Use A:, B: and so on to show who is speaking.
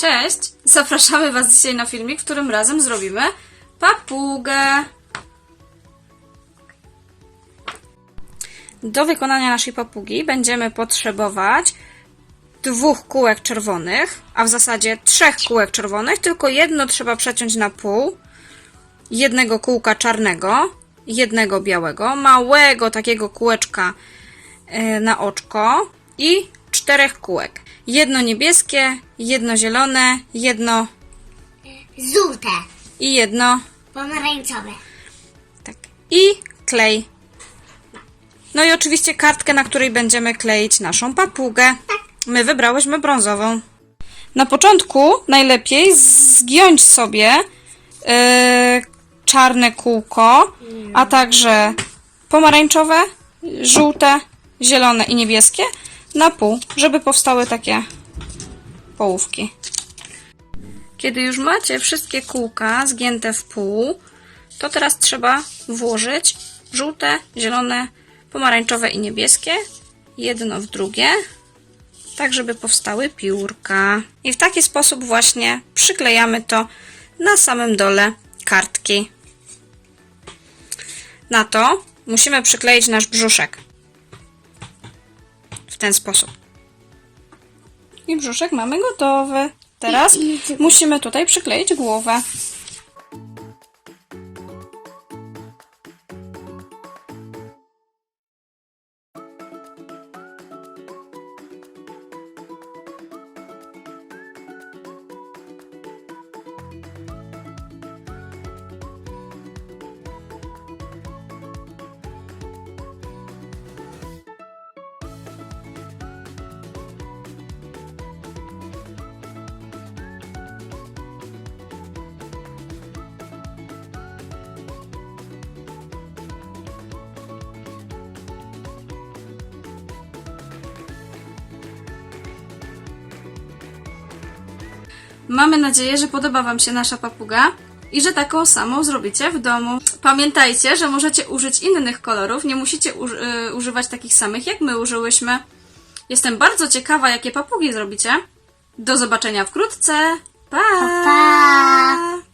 A: Cześć! Zapraszamy Was dzisiaj na filmik, w którym razem zrobimy papugę. Do wykonania naszej papugi będziemy potrzebować dwóch kółek czerwonych, a w zasadzie trzech kółek czerwonych, tylko jedno trzeba przeciąć na pół, jednego kółka czarnego, jednego białego, małego takiego kółeczka e, na oczko i czterech kółek. Jedno niebieskie, jedno zielone, jedno
B: Żółte,
A: i jedno
B: pomarańczowe.
A: tak. I klej. No i oczywiście kartkę, na której będziemy kleić naszą papugę. My wybrałyśmy brązową. Na początku najlepiej zgiąć sobie yy, czarne kółko, a także pomarańczowe, żółte, zielone i niebieskie na pół, żeby powstały takie połówki. Kiedy już macie wszystkie kółka zgięte w pół, to teraz trzeba włożyć żółte, zielone, pomarańczowe i niebieskie jedno w drugie, tak żeby powstały piórka. I w taki sposób właśnie przyklejamy to na samym dole kartki. Na to musimy przykleić nasz brzuszek. W ten sposób. I brzuszek mamy gotowy. Teraz musimy tutaj przykleić głowę. Mamy nadzieję, że podoba Wam się nasza papuga i że taką samą zrobicie w domu. Pamiętajcie, że możecie użyć innych kolorów, nie musicie y, używać takich samych, jak my użyłyśmy. Jestem bardzo ciekawa, jakie papugi zrobicie. Do zobaczenia wkrótce. pa.
B: pa.